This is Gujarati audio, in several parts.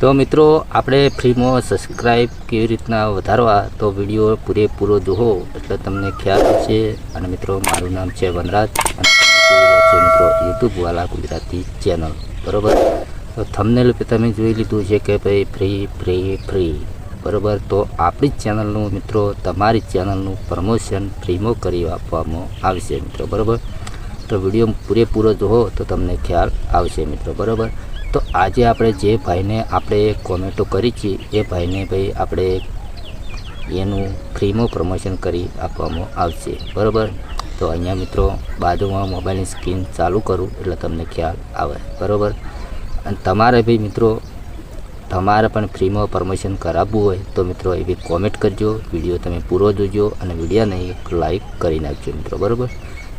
તો મિત્રો, આપણે ફ્રીમાં સબસ્ક્રાઈબ કેવી રીતના વધારવા તો વીડિયો પૂરેપૂરો જુઓ. એટલે તમને ખ્યાલ આવશે અને મિત્રો, મારું નામ છે વનરાજ. અને છો મિત્રો યુટ્યુબવાલા ગુજરાતી ચેનલ બરાબર? તો થંબનેલ પર તમે જોઈ લીધું છે કે ભાઈ ફ્રી ફ્રી ફ્રી બરોબર? તો આપણી ચેનલનું મિત્રો, તમારી ચેનલનું પ્રમોશન ફ્રીમાં કરી આપવામાં આવશે મિત્રો. બરોબર? તો વીડિયો પૂરેપૂરો જુઓ તો તમને ખ્યાલ આવશે મિત્રો. બરોબર? તો આજે આપણે જે ભાઈને આપણે કોમેન્ટો કરી છે, એ ભાઈને ભાઈ આપણે એનું ફ્રીમાં પ્રમોશન કરી આપવામાં આવશે. બરાબર? તો અહીંયા મિત્રો બાજુમાં મોબાઈલની સ્ક્રીન ચાલુ કરું એટલે તમને ખ્યાલ આવે. બરાબર? અને તમારે ભાઈ મિત્રો, તમારે પણ ફ્રીમાં પ્રમોશન કરાવવું હોય તો મિત્રો એવી કોમેન્ટ કરજો, વીડિયો તમે પૂરો જોજો અને વિડીયોને એક લાઈક કરી નાખજો મિત્રો. બરાબર?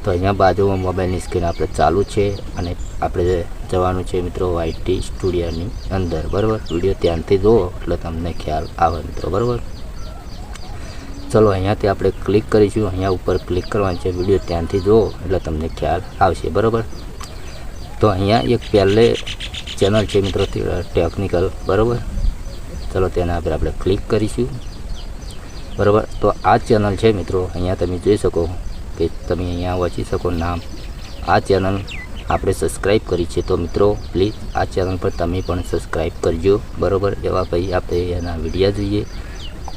તો અહીંયા બાજુમાં મોબાઈલની સ્ક્રીન આપણે ચાલુ છે અને આપણે જવાનું છે મિત્રો વાયટી સ્ટુડિયોની અંદર, બરાબર? વીડિયો ત્યાંથી જુઓ એટલે તમને ખ્યાલ આવે મિત્રો, બરાબર? ચલો, અહીંયાથી આપણે ક્લિક કરીશું. અહીંયા ઉપર ક્લિક કરવાનું છે, વીડિયો ત્યાંથી જુઓ એટલે તમને ખ્યાલ આવશે, બરાબર? તો અહીંયા એક પહેલે ચેનલ છે મિત્રો ટેકનિકલ બરાબર? ચલો, તેના પર આપણે ક્લિક કરીશું. બરાબર? તો આ ચેનલ છે મિત્રો, અહીંયા તમે જોઈ શકો કે તમે અહીંયા વાંચી શકો નામ. આ ચેનલ આપણે સબસ્ક્રાઈબ કરી છે તો મિત્રો, પ્લીઝ આ ચેનલ પર તમે પણ સબસ્ક્રાઈબ કરજો. બરાબર? એવા ભાઈ આપણે એના વિડીયા જોઈએ.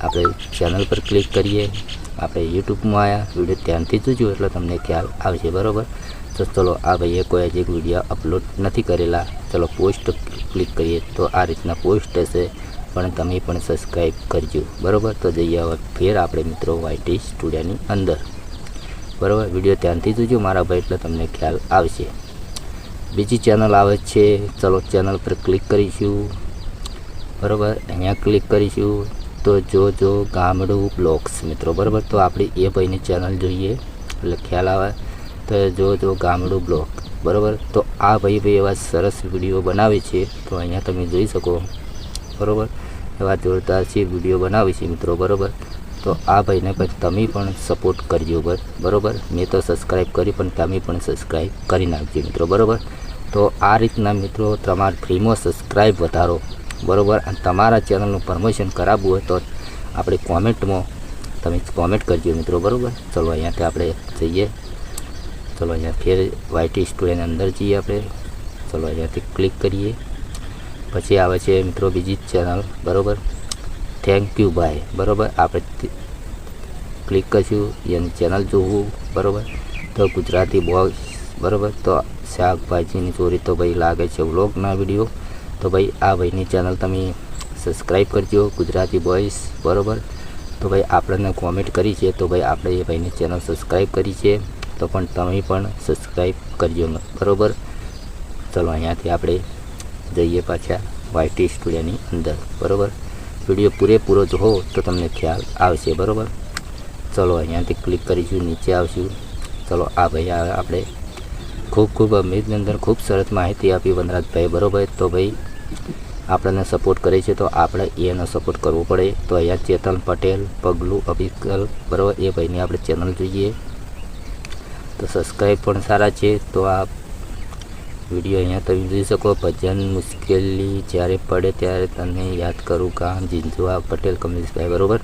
આપણે ચેનલ પર ક્લિક કરીએ. આપણે યુટ્યુબમાં આવ્યા વીડિયો ધ્યાનથી જોજો એટલે તમને ખ્યાલ આવશે. બરાબર? તો ચલો આ ભાઈએ કોઈ હજી વીડિયો અપલોડ નથી કરેલા. ચલો પોસ્ટ ક્લિક કરીએ તો આ રીતના પોસ્ટ હશે. પણ તમે પણ સબસ્ક્રાઈબ કરજો. બરાબર? તો જઈએ હવે ફેર આપણે મિત્રો વાયટી સ્ટુડિયોની અંદર. બરાબર? વીડિયો ધ્યાનથી જોજો, મારા ભાઈ એટલે તમને ખ્યાલ આવશે. બીજી ચેનલ આવે છે, ચલો ચેનલ પર ક્લિક કરીશું. બરાબર? અહીંયા ક્લિક કરીશું. તો જો જો, ગામડું બ્લોગ્સ મિત્રો, બરાબર? તો આપણી એ ભાઈની ચેનલ જોઈએ, એટલે ખ્યાલ આવે. તો જો જો, ગામડું બ્લોગ બરાબર? તો આ ભાઈ ભાઈ એવા સરસ વીડિયો બનાવે છે, તો અહીંયા તમે જોઈ શકો, બરાબર? એવા જોરદાર છે વીડિયો બનાવે છે, મિત્રો, બરાબર? તો આ ભાઈને ભાઈ તમે પણ સપોર્ટ કરજો બરાબર? મેં તો સબસ્ક્રાઈબ કરી, પણ તમે પણ સબસ્ક્રાઈબ કરી નાખજો મિત્રો, બરાબર? તો આ રીતના મિત્રો તમારે ફ્રીમાં સબસ્ક્રાઈબ વધારો, બરાબર? અને તમારા ચેનલનું પ્રમોશન કરાવવું હોય તો આપણે કોમેન્ટમાં તમે કોમેન્ટ કરજો મિત્રો, બરાબર? ચલો અહીંયાથી આપણે જઈએ. ચલો અહીંયા ફેર વાયટી સ્ટુડિયોની અંદર જઈએ આપણે. ચલો અહીંયાથી ક્લિક કરીએ. પછી આવે છે મિત્રો બીજી ચેનલ બરાબર? થેન્ક યુ ભાઈ બરાબર? આપણે ક્લિક કરીશું, એની ચેનલ જોવું, બરાબર? તો ગુજરાતી બોક્સ બરાબર? તો શાકભાજીની ચોરી તો ભાઈ લાગે છે વ્લોગના વીડિયો તો ભાઈ, આ ભાઈની ચેનલ તમે સબસ્ક્રાઈબ કરજો, ગુજરાતી બોયસ બરાબર? તો ભાઈ, આપણને કોમેન્ટ કરી છે, તો ભાઈ, આપણે એ ભાઈની ચેનલ સબસ્ક્રાઈબ કરી છે. તો પણ તમે પણ સબસ્ક્રાઈબ કરજો, બરાબર? ચલો, અહીંયાથી આપણે જઈએ પાછા વાયટી સ્ટુડિયોની અંદર, બરાબર? વીડિયો પૂરેપૂરો જુઓ તો તમને ખ્યાલ આવશે, બરાબર? ચલો, અહીંયાથી ક્લિક કરીશું, નીચે આવશું. ચલો, આ ભાઈ આપણે ખૂબ ખૂબ અમીરની અંદર ખૂબ સરસ માહિતી આપી વનરાજભાઈ બરાબર? તો ભાઈ, આપણને સપોર્ટ કરે છે તો આપણે એનો સપોર્ટ કરવો પડે. તો અહીંયા ચેતન પટેલ, પગલું અભિકલ, બરાબર? એ ભાઈની આપણે ચેનલ જોઈએ. તો સબસ્ક્રાઈબ પણ સારા છે. તો આ વીડિયો અહીંયા તમે જોઈ શકો, ભજન મુશ્કેલી જ્યારે પડે ત્યારે તને યાદ કરું કામ જીંજવા પટેલ, કમલેશભાઈ, બરાબર?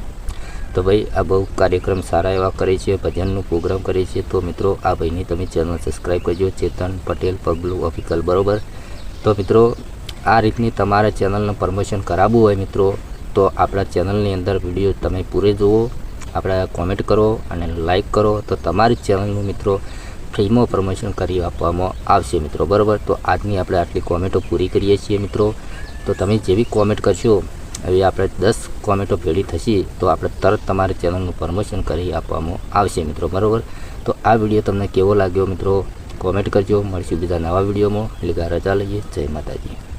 તો ભાઈ, આ બહુ કાર્યક્રમ સારા એવા કરે છે, ભજનનું પ્રોગ્રામ કરે છે. તો મિત્રો, આ ભાઈની તમે ચેનલ સબસ્ક્રાઈબ કરજો, ચેતન પટેલ, પગલું ઓફિકલ, બરાબર? તો મિત્રો, આ રીતની તમારા ચેનલનું પ્રમોશન કરાવવું હોય મિત્રો, તો આપણા ચેનલની અંદર વીડિયો તમે પૂરે જુઓ, આપણા કોમેન્ટ કરો અને લાઈક કરો. તો તમારી ચેનલનું મિત્રો ફ્રીમાં પ્રમોશન કરી આપવામાં આવશે મિત્રો, બરાબર? તો આજની આપણે આટલી કોમેન્ટો પૂરી કરીએ છીએ મિત્રો. તો તમે જેવી કોમેન્ટ કરશો, એવી આપણે દસ કોમેન્ટો ભેળી થશે, તો આપણે તરત તમારી ચેનલનું પ્રમોશન કરી આપવામાં આવશે મિત્રો, બરાબર? તો આ વીડિયો તમને કેવો લાગ્યો મિત્રો? કોમેન્ટ કરજો. મળશું બીજા નવા વિડીયોમાં. એટલે રજા લઈએ. જય માતાજી.